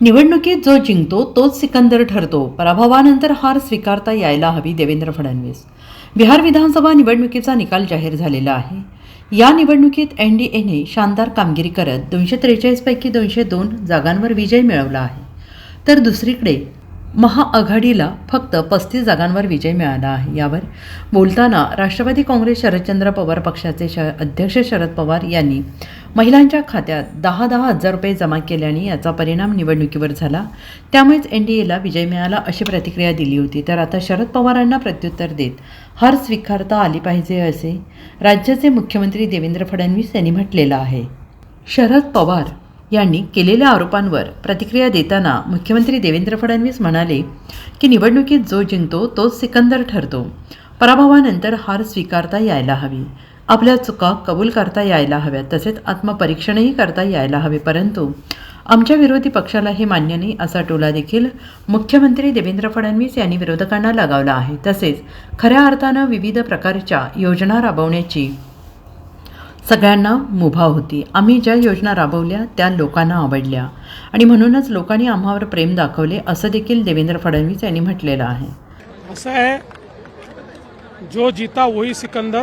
निवडणुकीत जो जिंकतो तोच सिकंदर ठरतो. पराभवानंतर हार स्वीकारता यायला हवी देवेंद्र फडणवीस. बिहार विधानसभा निवडणुकीचा निकाल जाहीर झालेला आहे. या निवडणुकीत एन डी एने शानदार कामगिरी करत दोनशे त्रेचाळीसपैकी दोनशे दोन जागांवर विजय मिळवला आहे. तर दुसरीकडे महाआघाडीला फक्त पस्तीस जागांवर विजय मिळाला आहे. यावर बोलताना राष्ट्रवादी काँग्रेस शरदचंद्र पवार पक्षाचे श अध्यक्ष शरद पवार यांनी महिलांच्या खात्यात दहा दहा हजार रुपये जमा केल्याने याचा परिणाम निवडणुकीवर झाला. त्यामुळेच एन डी एला विजय मिळाला अशी प्रतिक्रिया दिली होती. तर आता शरद पवारांना प्रत्युत्तर देत हार स्वीकारता आली पाहिजे असे. राज्याचे मुख्यमंत्री देवेंद्र फडणवीस यांनी म्हटलेलं आहे. शरद पवार यांनी केलेल्या आरोपांवर प्रतिक्रिया देताना मुख्यमंत्री देवेंद्र फडणवीस म्हणाले की निवडणुकीत जो जिंकतो तोच सिकंदर ठरतो. पराभवानंतर हार स्वीकारता यायला हवी. आपल्या चुका कबूल करता यायला हव्यात तसेच आत्मपरीक्षणही करता यायला हवे. परंतु आमच्या विरोधी पक्षाला हे मान्य नाही असा टोला देखील मुख्यमंत्री देवेंद्र फडणवीस यांनी विरोधकांना लगावला आहे. तसेच खऱ्या अर्थानं विविध प्रकारच्या योजना राबवण्याची सगळ्यांना मुभा होती. आम्ही ज्या योजना राबवल्या त्या लोकांना आवडल्या. आणि म्हणूनच लोकांनी आम्हावर प्रेम दाखवले असं देखील देवेंद्र फडणवीस यांनी म्हटलेलं आहे. असं आहे जो जीता वही सिकंदर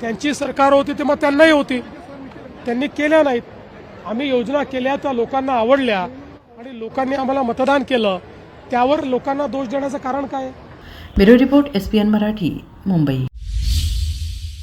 त्यांची सरकार होती तेव्हा त्यांनाही होती. त्यांनी केल्या नाहीत. आम्ही योजना केल्या त्या लोकांना आवडल्या आणि लोकांनी आम्हाला मतदान केलं. त्यावर लोकांना दोष देण्याचं कारण काय? Bureau report S P N Marathi Mumbai.